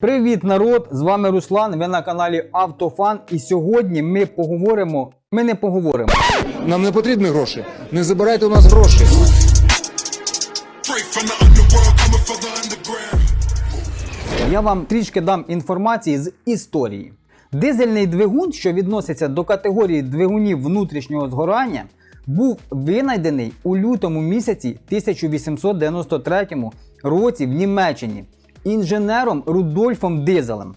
Привіт, народ! З вами Руслан. Ви на каналі Автофан. І сьогодні ми поговоримо. Ми не поговоримо. Нам не потрібні гроші. Не забирайте у нас гроші. Я вам трішки дам інформації з історії. Дизельний двигун, що відноситься до категорії двигунів внутрішнього згорання, був винайдений у лютому місяці 1893 році в Німеччині інженером Рудольфом Дизелем.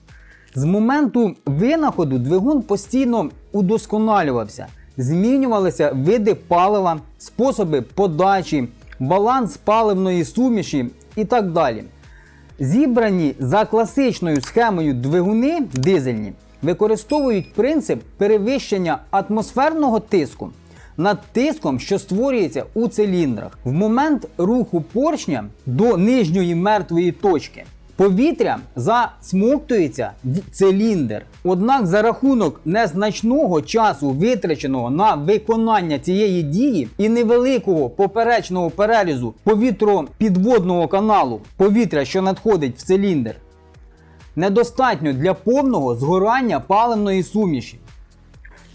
З моменту винаходу двигун постійно удосконалювався, змінювалися види палива, способи подачі, баланс паливної суміші і так далі. Зібрані за класичною схемою двигуни дизельні використовують принцип перевищення атмосферного тиску над тиском, що створюється у циліндрах. В момент руху поршня до нижньої мертвої точки повітря засмоктується в циліндр. Однак за рахунок незначного часу, витраченого на виконання цієї дії і невеликого поперечного перерізу повітропідводного каналу повітря, що надходить в циліндр, недостатньо для повного згорання паливної суміші.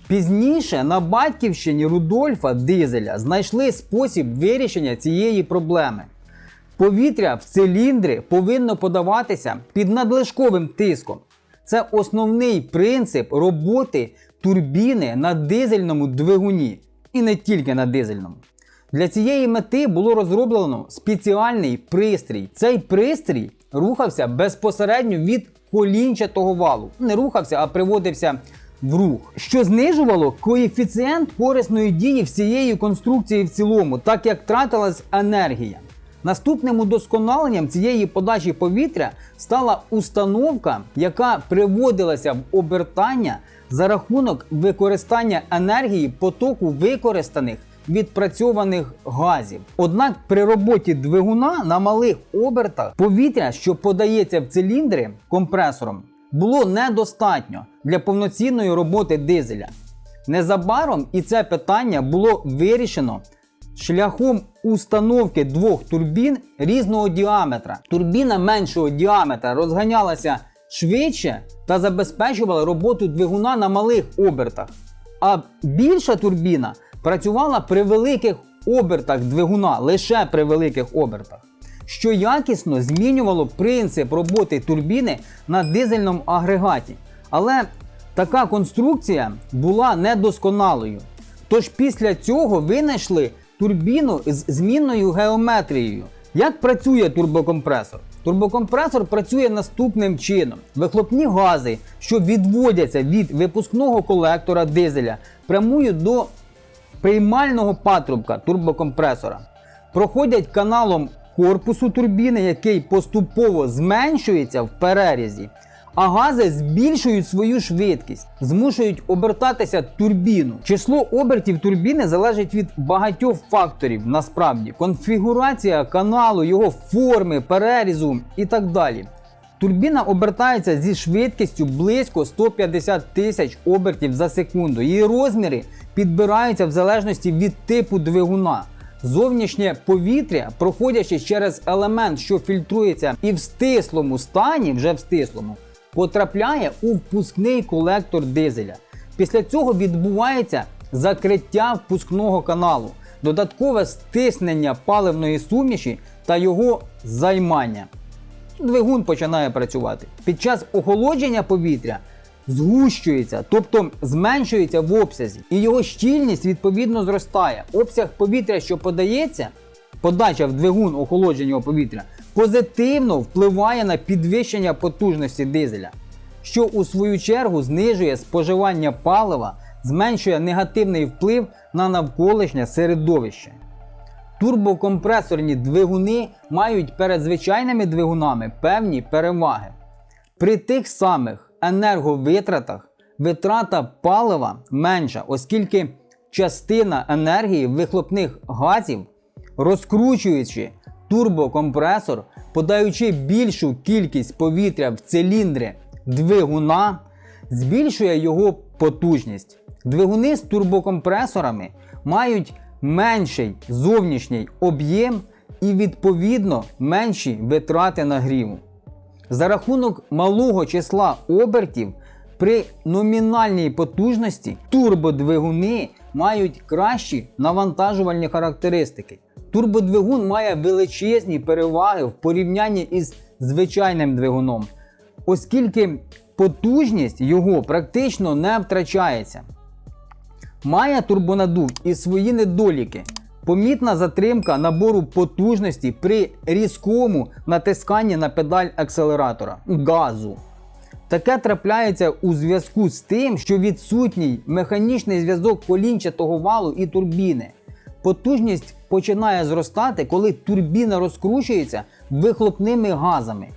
Пізніше на батьківщині Рудольфа Дизеля знайшли спосіб вирішення цієї проблеми. Повітря в циліндри повинно подаватися під надлишковим тиском. Це основний принцип роботи турбіни на дизельному двигуні і не тільки на дизельному. Для цієї мети було розроблено спеціальний пристрій. Цей пристрій рухався безпосередньо від колінчатого валу. Не рухався, а приводився в рух, що знижувало коефіцієнт корисної дії всієї конструкції в цілому, так як тратилась енергія. Наступним удосконаленням цієї подачі повітря стала установка, яка приводилася в обертання за рахунок використання енергії потоку використаних відпрацьованих газів. Однак при роботі двигуна на малих обертах повітря, що подається в циліндри компресором, було недостатньо для повноцінної роботи дизеля. Незабаром і це питання було вирішено шляхом установки двох турбін різного діаметра. Турбіна меншого діаметра розганялася швидше та забезпечувала роботу двигуна на малих обертах. А більша турбіна працювала при великих обертах двигуна, лише при великих обертах, що якісно змінювало принцип роботи турбіни на дизельному агрегаті. Але така конструкція була недосконалою. Тож після цього винайшли турбіну з змінною геометрією. Як працює турбокомпресор? Турбокомпресор працює наступним чином: вихлопні гази, що відводяться від випускного колектора дизеля, прямують до приймального патрубка турбокомпресора, проходять каналом корпусу турбіни, який поступово зменшується в перерізі, а гази збільшують свою швидкість, змушують обертатися турбіну. Число обертів турбіни залежить від багатьох факторів, насправді, конфігурація каналу, його форми, перерізу і так далі. Турбіна обертається зі швидкістю близько 150 тисяч обертів за секунду. Її розміри підбираються в залежності від типу двигуна. Зовнішнє повітря, проходячи через елемент, що фільтрується і в стислому стані, вже в стислому, потрапляє у впускний колектор дизеля. Після цього відбувається закриття впускного каналу, додаткове стиснення паливної суміші та його займання двигун починає працювати. Під час охолодження повітря згущується, тобто зменшується в обсязі, і його щільність відповідно зростає. Обсяг повітря, що подається, подача в двигун охолодженого повітря, позитивно впливає на підвищення потужності дизеля, що у свою чергу знижує споживання палива, зменшує негативний вплив на навколишнє середовище. Турбокомпресорні двигуни мають перед звичайними двигунами певні переваги. При тих самих енерговитратах витрата палива менша, оскільки частина енергії вихлопних газів, розкручуючи турбокомпресор, подаючи більшу кількість повітря в циліндри двигуна, збільшує його потужність. Двигуни з турбокомпресорами мають менший зовнішній об'єм і відповідно менші витрати нагріву. За рахунок малого числа обертів при номінальній потужності турбодвигуни мають кращі навантажувальні характеристики. Турбодвигун має величезні переваги в порівнянні із звичайним двигуном, оскільки потужність його практично не втрачається. Має турбонадув і свої недоліки. Помітна затримка набору потужності при різкому натисканні на педаль акселератора газу. Таке трапляється у зв'язку з тим, що відсутній механічний зв'язок колінчатого валу і турбіни. Потужність починає зростати, коли турбіна розкручується вихлопними газами.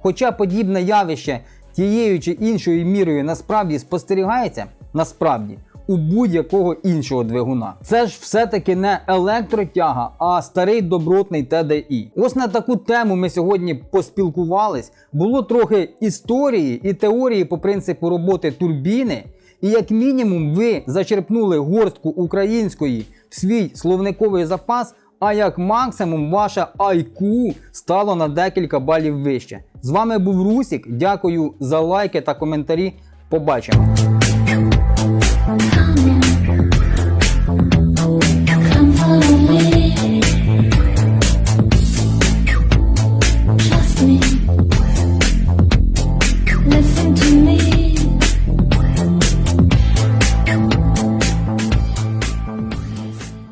Хоча подібне явище тією чи іншою мірою насправді спостерігається, насправді у будь-якого іншого двигуна. Це ж все-таки не електротяга, а старий добротний TDI. Ось на таку тему ми сьогодні поспілкувались. Було трохи історії і теорії по принципу роботи турбіни. І як мінімум ви зачерпнули горстку української в свій словниковий запас, а як максимум ваше IQ стало на декілька балів вище. З вами був Русік. Дякую за лайки та коментарі. Побачимо.